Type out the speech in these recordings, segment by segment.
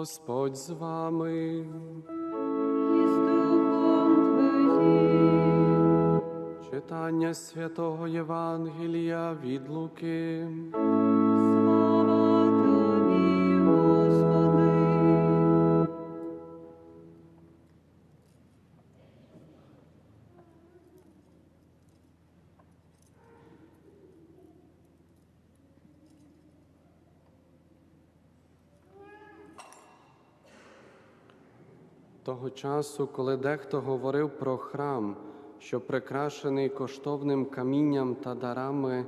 Господь з вами. і з Духом Твоїм. Читання святого Євангелія від Луки. Часу, коли дехто говорив про храм, що прикрашений коштовним камінням та дарами,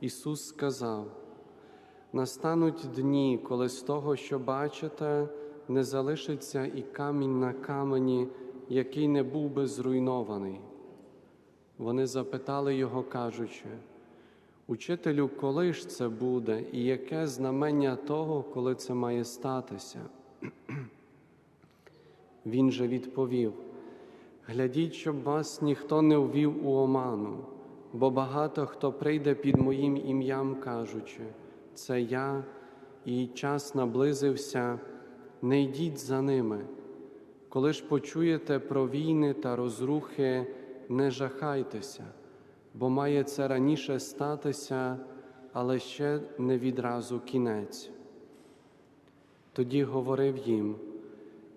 Ісус сказав: настануть дні, коли з того, що бачите, не залишиться і камінь на камені, який не був би зруйнований. Вони запитали його, кажучи, Учителю, коли ж це буде, і яке знамення того, коли це має статися? Він же відповів: Глядіть, щоб вас ніхто не ввів у оману, бо багато хто прийде під моїм ім'ям, кажучи, це я, і час наблизився, не йдіть за ними. Коли ж почуєте про війни та розрухи, не жахайтеся, бо має це раніше статися, але ще не відразу кінець. Тоді говорив їм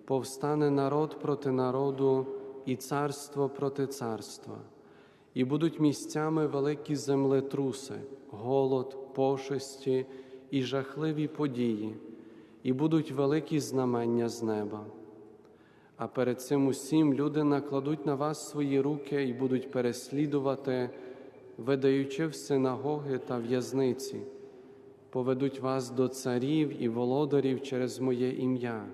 повстане народ проти народу і царство проти царства, і будуть місцями великі землетруси, голод, пошесті і жахливі події, і будуть великі знамення з неба. А перед цим усім люди накладуть на вас свої руки і будуть переслідувати, видаючи в синагоги та в'язниці, поведуть вас до царів і володарів через моє ім'я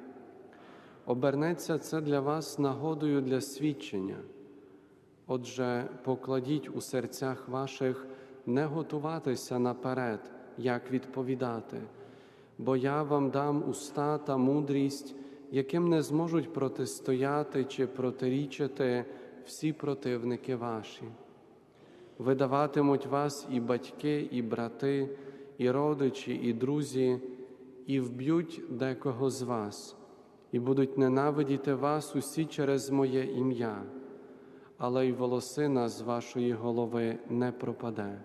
обернеться це для вас нагодою для свідчення. Отже, покладіть у серцях ваших не готуватися наперед, як відповідати, бо я вам дам уста та мудрість, яким не зможуть протистояти чи протирічити всі противники ваші. Видаватимуть вас і батьки, і брати, і родичі, і друзі, і вб'ють декого з вас і будуть ненавидіти вас усі через моє ім'я, але й волосина з вашої голови не пропаде.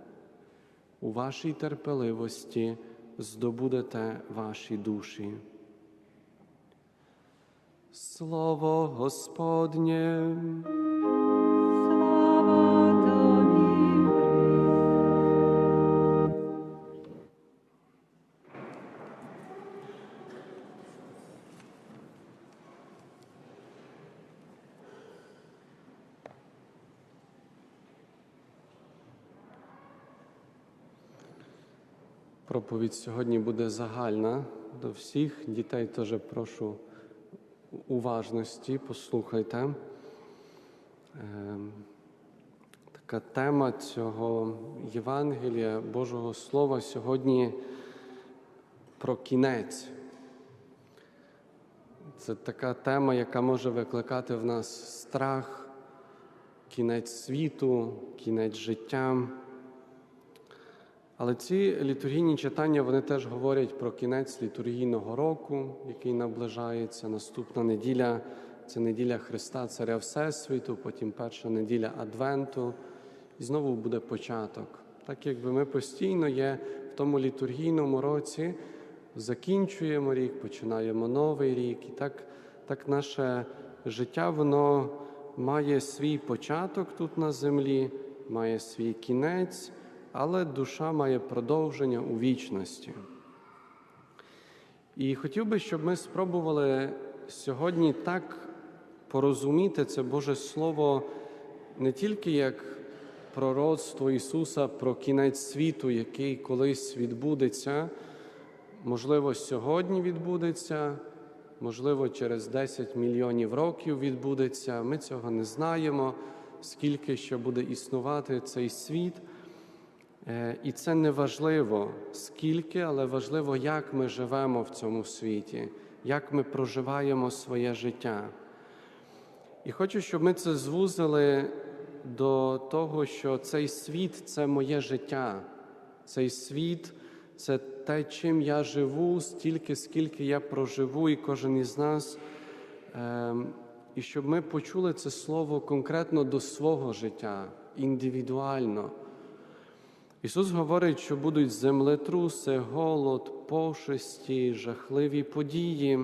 У вашій терпеливості здобудете ваші душі. Слово Господнє. Проповідь сьогодні буде загальна до всіх дітей. Теж прошу уважності, послухайте. Ем, Така тема цього Євангелія Божого Слова сьогодні про кінець. Це така тема, яка може викликати в нас страх, кінець світу, кінець життя. Але ці літургійні читання вони теж говорять про кінець літургійного року, який наближається. Наступна неділя це неділя Христа, Царя Всесвіту, потім перша неділя Адвенту, і знову буде початок. Так якби ми постійно є в тому літургійному році, закінчуємо рік, починаємо новий рік, і так, так наше життя воно має свій початок тут на землі, має свій кінець але душа має продовження у вічності. І хотів би, щоб ми спробували сьогодні так порозуміти це Боже Слово не тільки як пророцтво Ісуса про кінець світу, який колись відбудеться, можливо, сьогодні відбудеться, можливо, через 10 мільйонів років відбудеться. Ми цього не знаємо, скільки ще буде існувати цей світ. Е, І це не важливо скільки, але важливо, як ми живемо в цьому світі, як ми проживаємо своє життя. І хочу, щоб ми це звузили до того, що цей світ це моє життя, цей світ це те, чим я живу, стільки, скільки я проживу, і кожен із нас. Ем, І щоб ми почули це слово конкретно до свого життя, індивідуально. Ісус говорить, що будуть землетруси, голод, пошесті, жахливі події.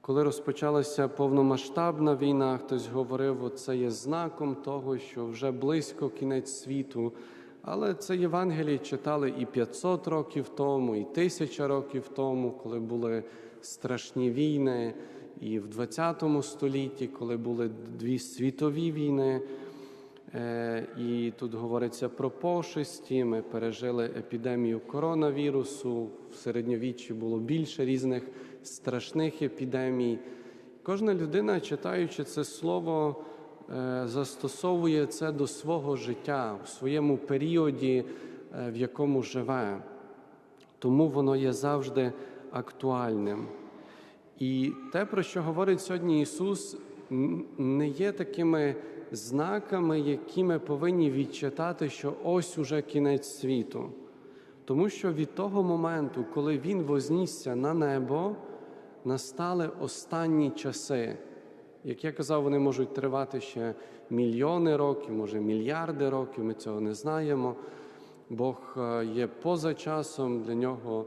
Коли розпочалася повномасштабна війна, хтось говорив, це є знаком того, що вже близько кінець світу. Але це Євангеліє читали і 500 років тому, і тисяча років тому, коли були страшні війни, і в 20 столітті, коли були дві світові війни. Е, І тут говориться про пошесті. Ми пережили епідемію коронавірусу. В середньовіччі було більше різних страшних епідемій. Кожна людина, читаючи це слово, е, застосовує це до свого життя у своєму періоді, е, в якому живе. Тому воно є завжди актуальним. І те, про що говорить сьогодні Ісус, не є такими знаками, які ми повинні відчитати, що ось уже кінець світу. Тому що від того моменту, коли Він вознісся на небо, настали останні часи. Як я казав, вони можуть тривати ще мільйони років, може мільярди років, ми цього не знаємо. Бог е, є поза часом, для нього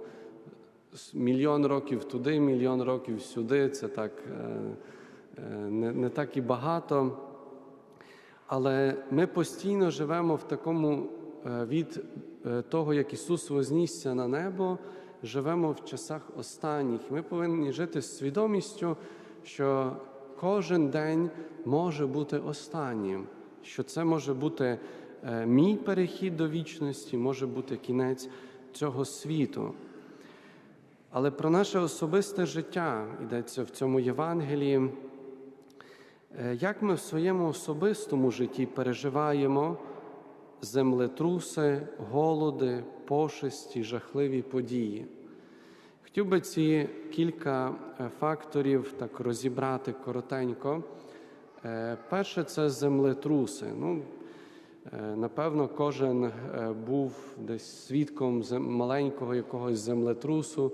мільйон років туди, мільйон років сюди. Це так е, е, не, не так і багато. Але ми постійно живемо в такому е, від е, того, як Ісус вознісся на небо, живемо в часах останніх. Ми повинні жити з свідомістю, що кожен день може бути останнім, що це може бути е, мій перехід до вічності, може бути кінець цього світу. Але про наше особисте життя йдеться в цьому Євангелії. Е, Як ми в своєму особистому житті переживаємо землетруси, голоди, пошесті, жахливі події? Хотів би ці кілька е, факторів так розібрати коротенько. Е, Перше це землетруси. Ну, напевно, кожен був десь свідком маленького якогось землетрусу,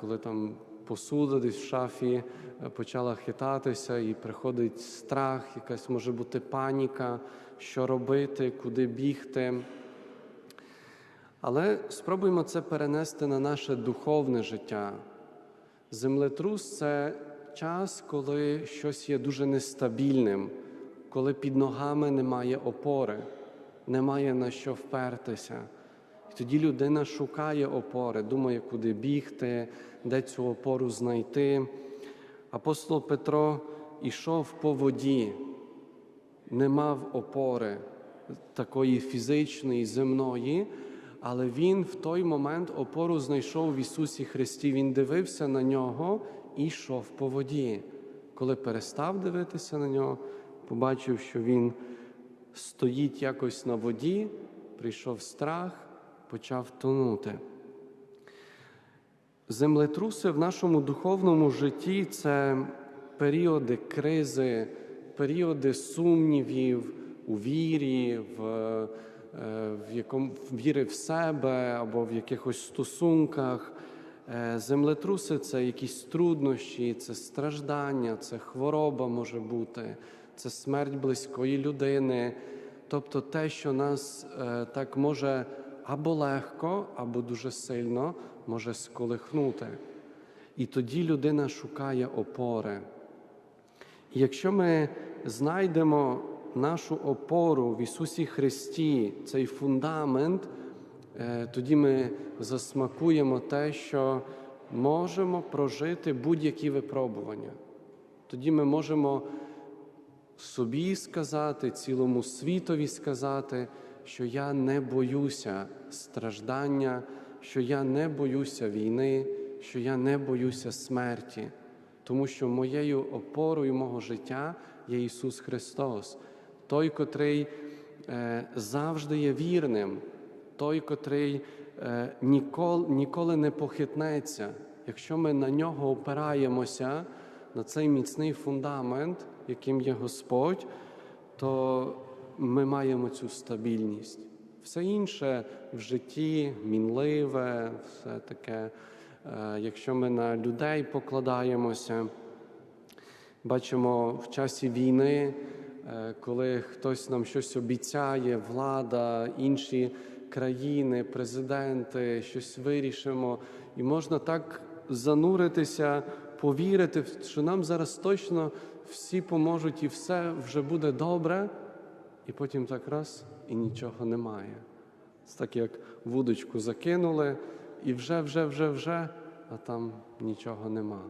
коли там посуда десь в шафі е, почала хитатися, і приходить страх, якась може бути паніка, що робити, куди бігти. Але спробуємо це перенести на наше духовне життя. Землетрус це час, коли щось є дуже нестабільним, коли під ногами немає опори, немає на що впертися. І тоді людина шукає опори, думає, куди бігти, де цю опору знайти. Апостол Петро ішов по воді, не мав опори такої фізичної, земної, але він в той момент опору знайшов в Ісусі Христі. Він дивився на нього і йшов по воді. Коли перестав дивитися на нього, побачив, що він стоїть якось на воді, прийшов страх, почав тонути. Землетруси в нашому духовному житті це періоди кризи, періоди сумнівів у вірі, в, е, в якому віри в себе або в якихось стосунках. Е, Землетруси це якісь труднощі, це страждання, це хвороба може бути, це смерть близької людини. Тобто те, що нас е, так може або легко, або дуже сильно може сколихнути. І тоді людина шукає опори. І якщо ми знайдемо нашу опору в Ісусі Христі, цей фундамент, е, тоді ми засмакуємо те, що можемо прожити будь-які випробування. Тоді ми можемо собі сказати, цілому світові сказати, що я не боюся страждання, що я не боюся війни, що я не боюся смерті, тому що моєю опорою мого життя є Ісус Христос, той, котрий е, завжди є вірним, той, котрий е, ніколи, ніколи не похитнеться. Якщо ми на нього опираємося, на цей міцний фундамент, яким є Господь, то ми маємо цю стабільність. Все інше в житті мінливе, все таке, е, якщо ми на людей покладаємося. Бачимо в часі війни, е, коли хтось нам щось обіцяє, влада, інші країни, президенти, щось вирішимо, і можна так зануритися, повірити, що нам зараз точно всі поможуть і все вже буде добре, і потім так раз і нічого немає. Це так як вудочку закинули, і вже, вже, вже, вже, а там нічого нема.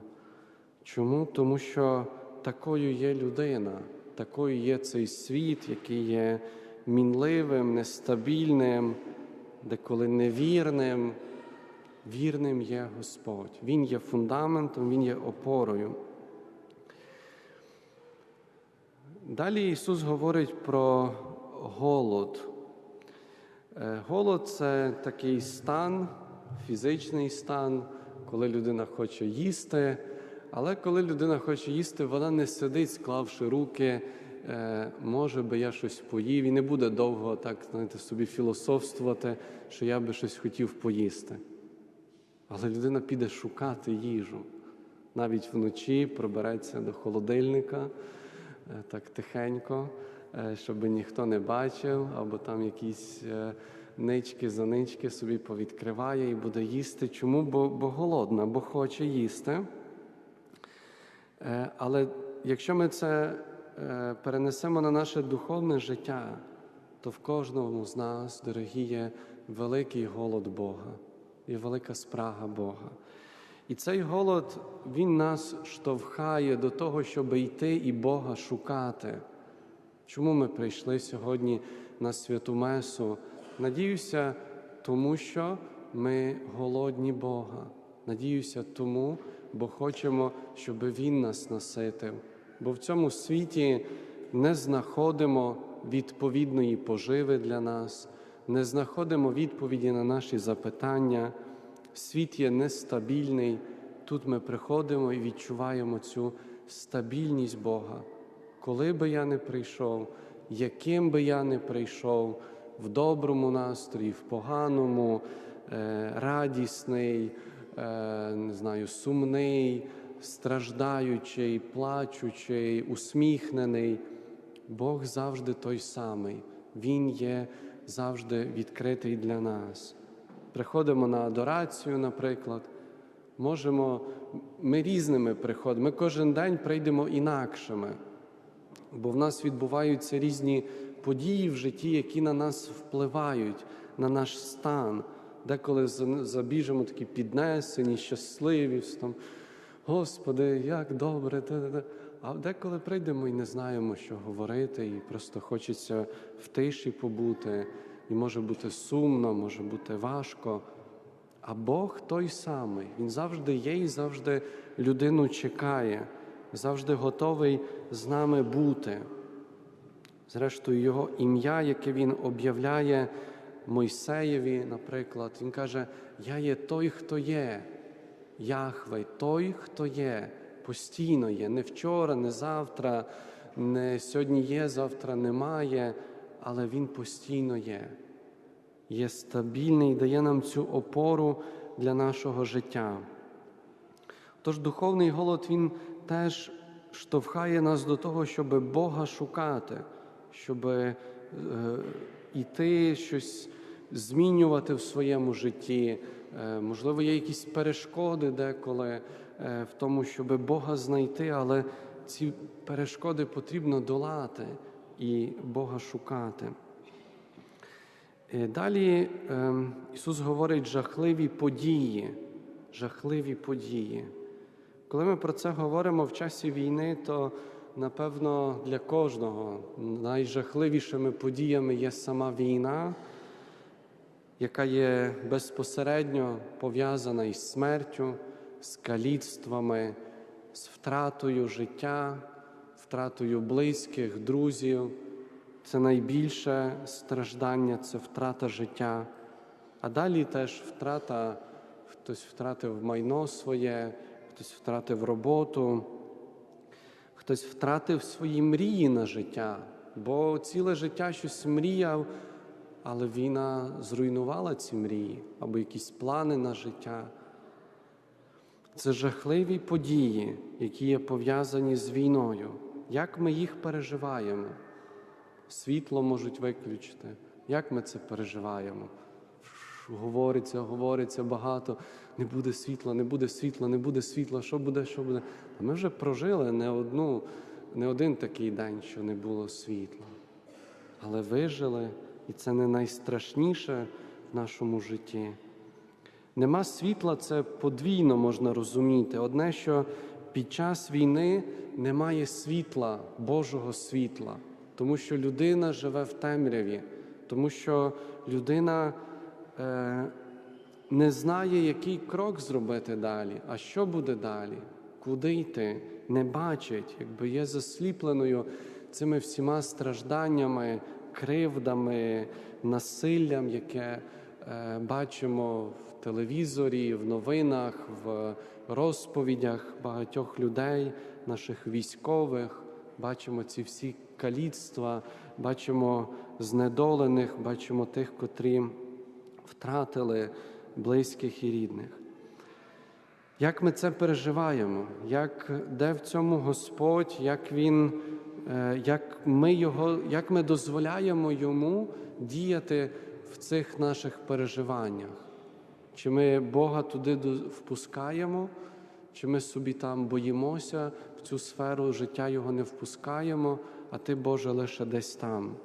Чому? Тому що такою є людина, такою є цей світ, який є мінливим, нестабільним, деколи невірним. Вірним є Господь. Він є фундаментом, Він є опорою. Далі Ісус говорить про голод. Е, Голод це такий стан, фізичний стан, коли людина хоче їсти. Але коли людина хоче їсти, вона не сидить, склавши руки, е, може би я щось поїв, і не буде довго так знаєте, собі філософствувати, що я би щось хотів поїсти. Але людина піде шукати їжу. Навіть вночі пробереться до холодильника так тихенько, е, щоб ніхто не бачив, або там якісь е, нички, занички собі повідкриває і буде їсти. Чому? Бо, бо голодна, бо хоче їсти. Е, Але якщо ми це е, перенесемо на наше духовне життя, то в кожному з нас, дорогі, є великий голод Бога, є велика спрага Бога. І цей голод, він нас штовхає до того, щоб йти і Бога шукати. Чому ми прийшли сьогодні на святу Месу? Надіюся, тому що ми голодні Бога. Надіюся, тому, бо хочемо, щоб Він нас наситив. Бо в цьому світі не знаходимо відповідної поживи для нас, не знаходимо відповіді на наші запитання. Світ є нестабільний. Тут ми приходимо і відчуваємо цю стабільність Бога. Коли би я не прийшов, яким би я не прийшов, в доброму настрої, в поганому, е, радісний, е, не знаю, сумний, страждаючий, плачучий, усміхнений, Бог завжди той самий. Він є завжди відкритий для нас. Приходимо на адорацію, наприклад. Можемо, ми різними приходимо. Ми кожен день прийдемо інакшими, бо в нас відбуваються різні події в житті, які на нас впливають, на наш стан. Деколи забіжемо такі піднесені, щасливі, там, Господи, як добре. те-те-те». А деколи прийдемо і не знаємо, що говорити, і просто хочеться в тиші побути, і може бути сумно, може бути важко. А Бог той самий, Він завжди є і завжди людину чекає, завжди готовий з нами бути. Зрештою, його ім'я, яке він об'являє Мойсеєві, наприклад, він каже: Я є той, хто є. Яхве, той, хто є, постійно є. Не вчора, не завтра, не сьогодні є, завтра немає, але він постійно є. Є стабільний, і дає нам цю опору для нашого життя. Тож духовний голод він теж штовхає нас до того, щоб Бога шукати, щоб е, іти щось змінювати в своєму житті. Е, можливо, є якісь перешкоди деколи е, в тому, щоб Бога знайти, але ці перешкоди потрібно долати і Бога шукати. Е, Далі е, Ісус говорить жахливі події, жахливі події. Коли ми про це говоримо в часі війни, то напевно для кожного найжахливішими подіями є сама війна, яка є безпосередньо пов'язана із смертю, з каліцтвами, з втратою життя, втратою близьких, друзів. Це найбільше страждання, це втрата життя. А далі теж втрата, хтось втратив майно своє, хтось втратив роботу, хтось втратив свої мрії на життя, бо ціле життя щось мріяв, але війна зруйнувала ці мрії або якісь плани на життя. Це жахливі події, які є пов'язані з війною. Як ми їх переживаємо? Світло можуть виключити. Як ми це переживаємо? Говориться, говориться багато. Не буде світла, не буде світла, не буде світла. Що буде, що буде? А ми вже прожили не одну, не один такий день, що не було світла. Але вижили, і це не найстрашніше в нашому житті. Нема світла, це подвійно можна розуміти. Одне, що під час війни немає світла, Божого світла, тому що людина живе в темряві, тому що людина е, не знає, який крок зробити далі, а що буде далі, куди йти, не бачить, якби є засліпленою цими всіма стражданнями, кривдами, насиллям, яке е, бачимо в телевізорі, в новинах, в розповідях багатьох людей, наших військових. Бачимо ці всі каліцтва, бачимо знедолених, бачимо тих, котрі втратили близьких і рідних. Як ми це переживаємо? Як, де в цьому Господь, як Він, е, як ми, його, як ми дозволяємо Йому діяти в цих наших переживаннях? Чи ми Бога туди впускаємо, чи ми собі там боїмося, в цю сферу життя Його не впускаємо, а Ти, Боже, лише десь там.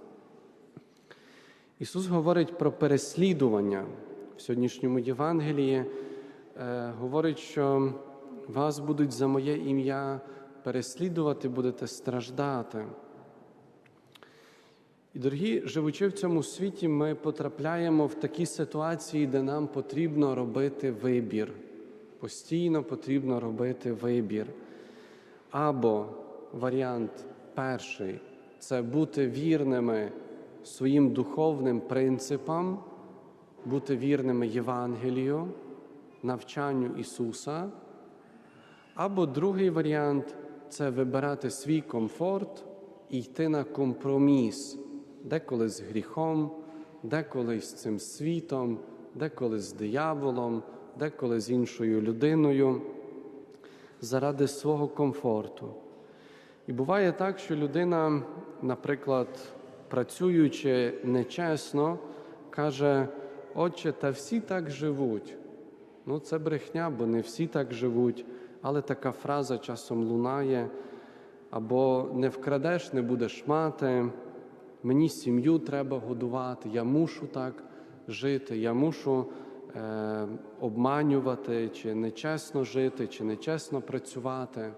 Ісус говорить про переслідування в сьогоднішньому Євангелії. Е, говорить, що вас будуть за моє ім'я переслідувати, будете страждати. І, дорогі, живучи в цьому світі, ми потрапляємо в такі ситуації, де нам потрібно робити вибір. Постійно потрібно робити вибір. Або варіант перший це бути вірними своїм духовним принципам, бути вірними Євангелію, навчанню Ісуса. Або другий варіант це вибирати свій комфорт і йти на компроміс, деколи з гріхом, деколи з цим світом, деколи з дияволом, деколи з іншою людиною заради свого комфорту. І буває так, що людина, наприклад, працюючи нечесно, каже: Отче, та всі так живуть. Ну, це брехня, бо не всі так живуть, але така фраза часом лунає. Або не вкрадеш, не будеш мати, мені сім'ю треба годувати, я мушу так жити, я мушу обманювати, чи нечесно жити, чи нечесно працювати.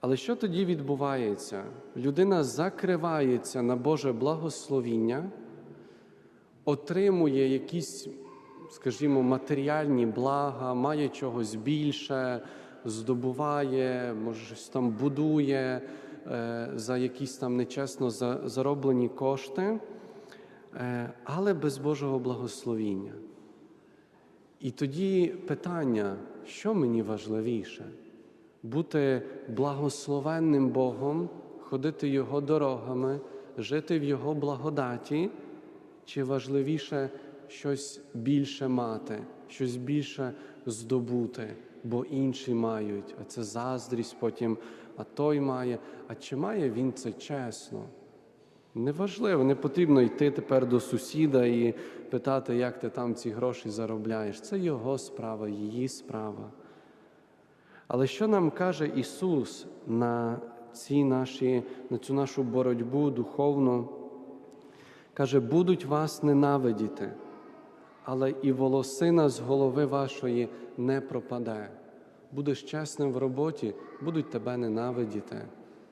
Але що тоді відбувається? Людина закривається на Боже благословіння, отримує якісь, скажімо, матеріальні блага, має чогось більше, здобуває, може, щось там будує е, за якісь там нечесно зароблені кошти, е, але без Божого благословіння. І тоді питання, що мені важливіше? Бути благословенним Богом, ходити Його дорогами, жити в Його благодаті, чи важливіше щось більше мати, щось більше здобути, бо інші мають, а це заздрість потім, а той має. А чи має він це чесно? Неважливо, не потрібно йти тепер до сусіда і питати, як ти там ці гроші заробляєш. Це його справа, її справа. Але що нам каже Ісус на, ці наші, на цю нашу боротьбу духовну? Каже, будуть вас ненавидіти, але і волосина з голови вашої не пропаде. Будеш чесним в роботі, будуть тебе ненавидіти.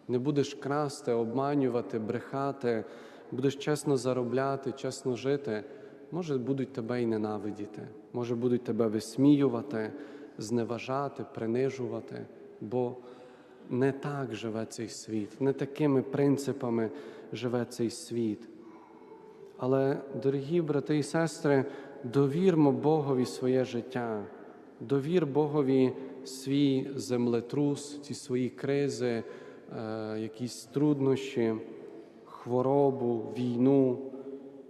Не будеш красти, обманювати, брехати, будеш чесно заробляти, чесно жити. Може, будуть тебе і ненавидіти, може, будуть тебе висміювати, зневажати, принижувати, бо не так живе цей світ, не такими принципами живе цей світ. Але, дорогі брати і сестри, довірмо Богові своє життя, довір Богові свій землетрус, ці свої кризи, якісь труднощі, хворобу, війну,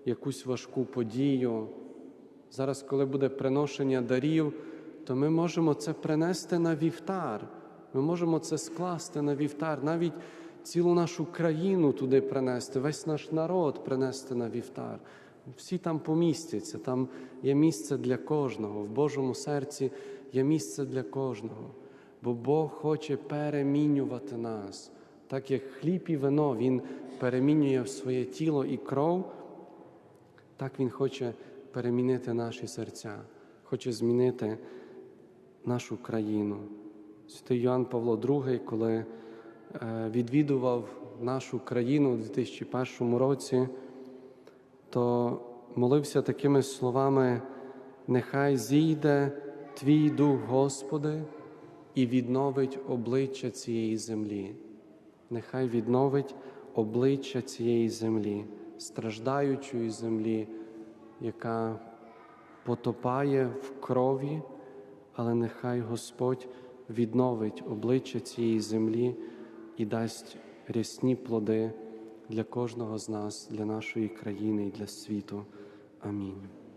якусь важку подію. Зараз, коли буде приношення дарів, то ми можемо це принести на вівтар. Ми можемо це скласти на вівтар, навіть цілу нашу країну туди принести, весь наш народ принести на вівтар. Всі там помістяться, там є місце для кожного. В Божому серці є місце для кожного. Бо Бог хоче перемінювати нас. Так як хліб і вино Він перемінює в своє тіло і кров, так Він хоче перемінити наші серця, хоче змінити нашу країну. Святий Йоанн Павло II, коли е, відвідував нашу країну у 2001 році, то молився такими словами: нехай зійде Твій Дух, Господи, і відновить обличчя цієї землі. Нехай відновить обличчя цієї землі, страждаючої землі, яка потопає в крові, але нехай Господь відновить обличчя цієї землі і дасть рясні плоди для кожного з нас, для нашої країни і для світу. Амінь.